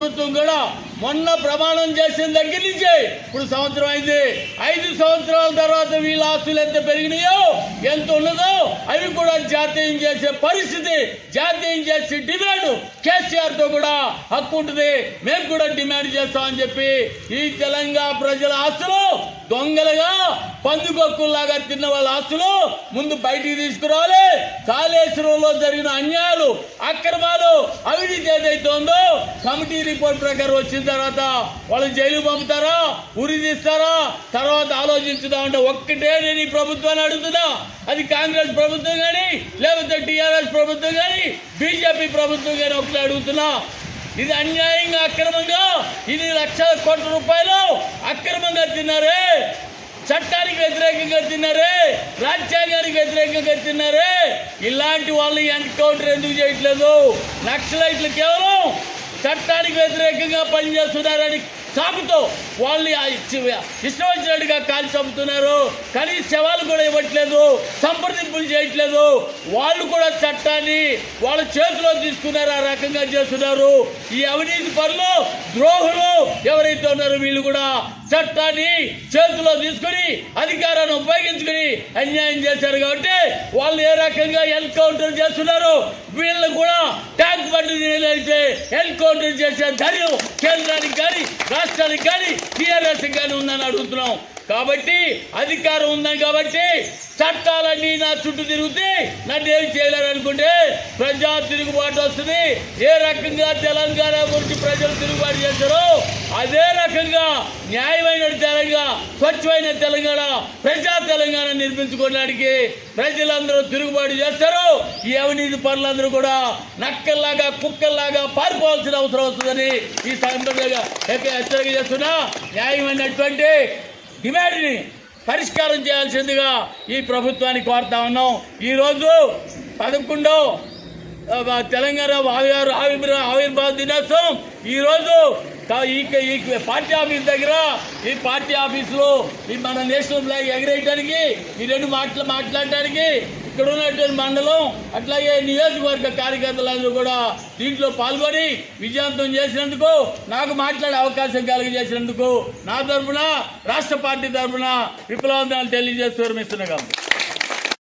ప్రభుత్వం కూడా మొన్న ప్రమాణం చేసిన దగ్గర నుంచే ఇప్పుడు సంవత్సరం అయింది. ఐదు సంవత్సరాల తర్వాత వీళ్ళ ఆస్తులు ఎంత పెరిగినాయో ఎంత ఉన్నదో అవి కూడా జాతీయం చేసే పరిస్థితి జాతీయం చేసే డిమాండ్ కేసీఆర్తో కూడా హక్కు ఉంటుంది. మేము కూడా డిమాండ్ చేస్తామని చెప్పి ఈ తెలంగాణ ప్రజల ఆస్తులు దొంగలుగా పందుకొక్కుల్లాగా తిన్న వాళ్ళ ఆస్తులు ముందు బయటికి తీసుకురావాలి. కాళేశ్వరంలో జరిగిన అన్యాయాలు అక్రమాలు అవినీతి ఏదైతే ఉందో కమిటీ రిపోర్ట్ ప్రకారం వచ్చిన తర్వాత వాళ్ళు జైలు పంపుతారా? ఉరి తీస్తారా? తర్వాత ఆలోచించుదామంటే ఒక్కటే నేను ఈ ప్రభుత్వాన్ని అడుగుతున్నా. అది కాంగ్రెస్ ప్రభుత్వం కానీ లేకపోతే టీఆర్ఎస్ ప్రభుత్వం కానీ బీజేపీ ప్రభుత్వం కానీ ఒకటి అడుగుతున్నా. ఇది అన్యాయంగా అక్రమంగా ఇది లక్షల కోట్ల రూపాయలు అక్రమంగా తిన్నారే చట్టానికి వ్యతిరేకంగా తిన్నారే రాజ్యాంగానికి వ్యతిరేకంగా తిన్నారే ఇలాంటి వాళ్ళు ఎన్కౌంటర్ ఎందుకు చేయట్లేదు? నక్సలైట్లు కేవలం చట్టానికి వ్యతిరేకంగా పనిచేస్తున్నారని సాకుతో వాళ్ళని ఆ ఇచ్చి- ఇష్టం వచ్చినట్టుగా కాల్చి చంపుతున్నారు. కానీ శవాలు కూడా ఇవ్వట్లేదు సంప్రదింపులు చేయట్లేదు. వాళ్ళు కూడా చట్టాన్ని వాళ్ళ చేతిలో తీసుకున్నారు ఆ రకంగా చేస్తున్నారు. ఈ అవినీతి పనులు ద్రోహులు ఎవరైతే ఉన్నారో వీళ్ళు కూడా చట్టాన్ని చేతిలో తీసుకుని అధికారాన్ని ఉపయోగించుకుని అన్యాయం చేశారు కాబట్టి వాళ్ళు ఏ రకంగా ఎన్కౌంటర్ చేస్తున్నారు వీళ్ళు కూడా ట్యాంక్ బండి అయితే ఎన్కౌంటర్ చేసే ధైర్యం కేంద్రానికి కానీ రాష్ట్రానికి కానీ టీఆర్ఎస్కి కానీ ఉందని అడుగుతున్నాం. కాబట్టి అధికారం ఉందని కాబట్టి చట్టాలన్నీ నా చుట్టూ తిరిగితే నన్ను ఏం చేయలేరు అనుకుంటే ప్రజా తిరుగుబాటు వస్తుంది. ఏ రకంగా తెలంగాణ గురించి ప్రజలు తిరుగుబాటు చేశారో అదే రకంగా న్యాయమైన తెలంగాణ స్వచ్ఛమైన తెలంగాణ ప్రజా తెలంగాణ నిర్మించుకోవడానికి ప్రజలందరూ తిరుగుబాటు చేస్తారు. ఈ అవినీతి పనులందరూ కూడా నక్కల్లాగా కుక్కల్లాగా పారిపోవాల్సిన అవసరం వస్తుందని ఈ సందర్భంగా హెచ్చరిక చేస్తున్నా. న్యాయమైనటువంటి డిమాండ్ని పరిష్కారం చేయాల్సిందిగా ఈ ప్రభుత్వాన్ని కోరుతా ఉన్నాం. ఈరోజు పదకొండో తెలంగాణ ఆవిర్ ఆవిర్భావ ఆవిర్భావ దినోత్సవం. ఈరోజు ఈ ఈ పార్టీ ఆఫీస్ దగ్గర ఈ పార్టీ ఆఫీసులో ఈ మన నేషనల్ ఫ్లాగ్ ఎగరేయడానికి ఈ రెండు మాటలు మాట్లాడటానికి ఇక్కడ ఉన్నటువంటి మండలం అట్లాగే నియోజకవర్గ కార్యకర్తలందరూ కూడా దీంట్లో పాల్గొని విజయవంతం చేసినందుకు నాకు మాట్లాడే అవకాశం కలిగజేసినందుకు నా తరఫున రాష్ట్ర పార్టీ తరఫున విప్లవంతాలు తెలియజేస్తూ విరమిస్తున్నాం